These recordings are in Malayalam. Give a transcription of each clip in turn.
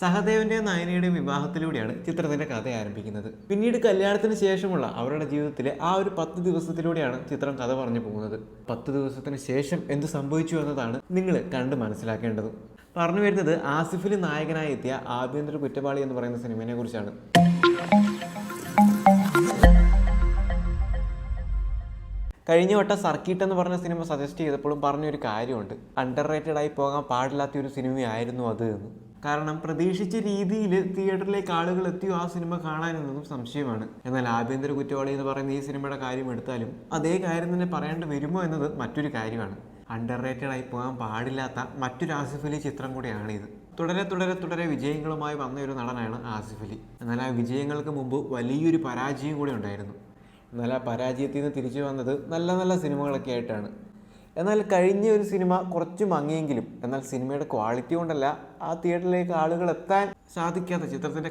സഹദേവന്റെയും നയനയുടെയും വിവാഹത്തിലൂടെയാണ് ചിത്രത്തിന്റെ കഥ ആരംഭിക്കുന്നത്. പിന്നീട് കല്യാണത്തിന് ശേഷമുള്ള അവരുടെ ജീവിതത്തിലെ ആ ഒരു പത്ത് ദിവസത്തിലൂടെയാണ് ചിത്രം കഥ പറഞ്ഞു പോകുന്നത്. പത്ത് ദിവസത്തിന് ശേഷം എന്ത് സംഭവിച്ചു എന്നതാണ് നിങ്ങൾ കണ്ട് മനസ്സിലാക്കേണ്ടത്. പറഞ്ഞു വരുന്നത് ആസിഫിൽ നായകനായി എത്തിയ ആഭ്യന്തര കുറ്റവാളി എന്ന് പറയുന്ന സിനിമയെ കുറിച്ചാണ്. കഴിഞ്ഞ വട്ടം സർക്കിട്ട് എന്ന് പറഞ്ഞ സിനിമ സജസ്റ്റ് ചെയ്തപ്പോഴും പറഞ്ഞൊരു കാര്യമുണ്ട്. അണ്ടർ റേറ്റഡ് ആയി പോകാൻ പാടില്ലാത്ത ഒരു സിനിമയായിരുന്നു അത് എന്ന്. കാരണം പ്രതീക്ഷിച്ച രീതിയിൽ തിയേറ്ററിലേക്ക് ആളുകൾ എത്തിയോ ആ സിനിമ കാണാനെന്നതും സംശയമാണ്. എന്നാൽ ആഭ്യന്തര കുറ്റവാളി എന്ന് പറയുന്ന ഈ സിനിമയുടെ കാര്യം എടുത്താലും അതേ കാര്യം തന്നെ പറയേണ്ടി വരുമോ എന്നത് മറ്റൊരു കാര്യമാണ്. അണ്ടർ റേറ്റഡ് ആയി പോകാൻ പാടില്ലാത്ത മറ്റൊരു ആസിഫ് അലി ചിത്രം കൂടിയാണ് ഇത് തുടരെ തുടരെ തുടരെ വിജയങ്ങളുമായി വന്ന ഒരു നടനാണ് ആസിഫ് അലി. എന്നാൽ ആ വിജയങ്ങൾക്ക് മുമ്പ് വലിയൊരു പരാജയം കൂടി ഉണ്ടായിരുന്നു. എന്നാൽ ആ പരാജയത്തിൽ നിന്ന് തിരിച്ചു വന്നത് നല്ല നല്ല സിനിമകളൊക്കെ ആയിട്ടാണ്. എന്നാൽ കഴിഞ്ഞ ഒരു സിനിമ കുറച്ച് മങ്ങിയെങ്കിലും എന്നാൽ സിനിമയുടെ ക്വാളിറ്റി കൊണ്ടല്ല ആ തിയേറ്ററിലേക്ക് ആളുകൾ എത്താൻ സാധിക്കാതെ ചിത്രത്തിന്റെ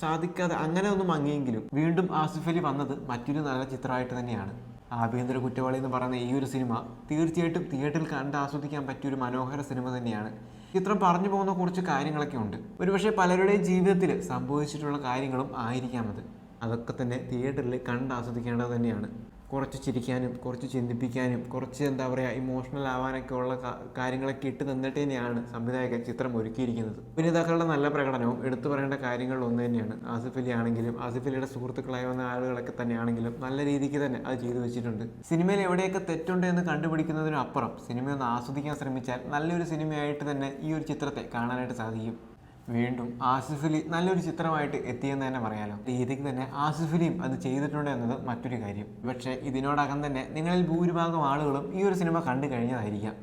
സാധിക്കാതെ അങ്ങനെ ഒന്നും മങ്ങിയെങ്കിലും വീണ്ടും ആസിഫ് അലി വന്നത് മറ്റൊരു നല്ല ചിത്രമായിട്ട് തന്നെയാണ്. ആഭ്യന്തര കുറ്റവാളി എന്ന് പറയുന്ന ഈ ഒരു സിനിമ തീർച്ചയായിട്ടും തിയേറ്ററിൽ കണ്ട് ആസ്വദിക്കാൻ പറ്റിയ ഒരു മനോഹര സിനിമ തന്നെയാണ്. ചിത്രം പറഞ്ഞു പോകുന്ന കുറച്ച് കാര്യങ്ങളൊക്കെ ഉണ്ട്. ഒരുപക്ഷെ പലരുടെയും ജീവിതത്തിൽ സംഭവിച്ചിട്ടുള്ള കാര്യങ്ങളും ആയിരിക്കാം അത്. അതൊക്കെ തന്നെ തിയേറ്ററിൽ കണ്ട് ആസ്വദിക്കേണ്ടത് തന്നെയാണ്. കുറച്ച് ചിരിക്കാനും കുറച്ച് ചിന്തിപ്പിക്കാനും കുറച്ച് എന്താ പറയുക ഇമോഷണൽ ആവാനൊക്കെ ഉള്ള കാര്യങ്ങളൊക്കെ ഇട്ട് തന്നിട്ട് തന്നെയാണ് സംവിധായകൻ ചിത്രം ഒരുക്കിയിരിക്കുന്നത്. അഭിനേതാക്കളുടെ നല്ല പ്രകടനവും എടുത്തു പറയേണ്ട കാര്യങ്ങളിൽ ഒന്ന് തന്നെയാണ്. ആസിഫ് അലി ആണെങ്കിലും ആസിഫ് അലിയുടെ സുഹൃത്തുക്കളായി വന്ന ആളുകളൊക്കെ തന്നെയാണെങ്കിലും നല്ല രീതിക്ക് തന്നെ അത് ചെയ്തു വെച്ചിട്ടുണ്ട്. സിനിമയിൽ എവിടെയൊക്കെ തെറ്റുണ്ട് എന്ന് കണ്ടുപിടിക്കുന്നതിനപ്പുറം സിനിമയൊന്ന് ആസ്വദിക്കാൻ ശ്രമിച്ചാൽ നല്ലൊരു സിനിമയായിട്ട് തന്നെ ഈ ഒരു ചിത്രത്തെ കാണാനായിട്ട് സാധിക്കും. വീണ്ടും ആസിഫ് അലി നല്ലൊരു ചിത്രമായിട്ട് എത്തിയെന്ന് തന്നെ പറയാലോ. രീതിക്ക് തന്നെ ആസിഫ് അലിയും അത് ചെയ്തിട്ടുണ്ട് എന്നത് മറ്റൊരു കാര്യം. പക്ഷേ ഇതിനോടകം തന്നെ നിങ്ങളിൽ ഭൂരിഭാഗം ആളുകളും ഈ ഒരു സിനിമ കണ്ടു കഴിഞ്ഞതായിരിക്കാം.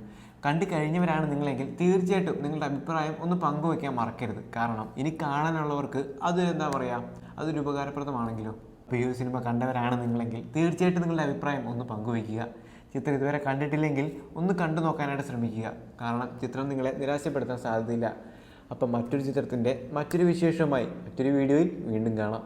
കണ്ടു കഴിഞ്ഞവരാണ് നിങ്ങളെങ്കിൽ തീർച്ചയായിട്ടും നിങ്ങളുടെ അഭിപ്രായം ഒന്ന് പങ്കുവയ്ക്കാൻ മറക്കരുത്. കാരണം ഇനി കാണാനുള്ളവർക്ക് അത് എന്താ പറയുക അതൊരു ഉപകാരപ്രദമാണെങ്കിലോ. അപ്പോൾ ഈ ഒരു സിനിമ കണ്ടവരാണ് നിങ്ങളെങ്കിൽ തീർച്ചയായിട്ടും നിങ്ങളുടെ അഭിപ്രായം ഒന്ന് പങ്കുവയ്ക്കുക. ചിത്രം ഇതുവരെ കണ്ടിട്ടില്ലെങ്കിൽ ഒന്ന് കണ്ടു നോക്കാനായിട്ട് ശ്രമിക്കുക. കാരണം ചിത്രം നിങ്ങളെ നിരാശപ്പെടുത്താൻ സാധ്യതയില്ല. അപ്പം മറ്റൊരു ചിത്രത്തിന്റെ മറ്റൊരു വിശേഷവുമായി മറ്റൊരു വീഡിയോയിൽ വീണ്ടും കാണാം.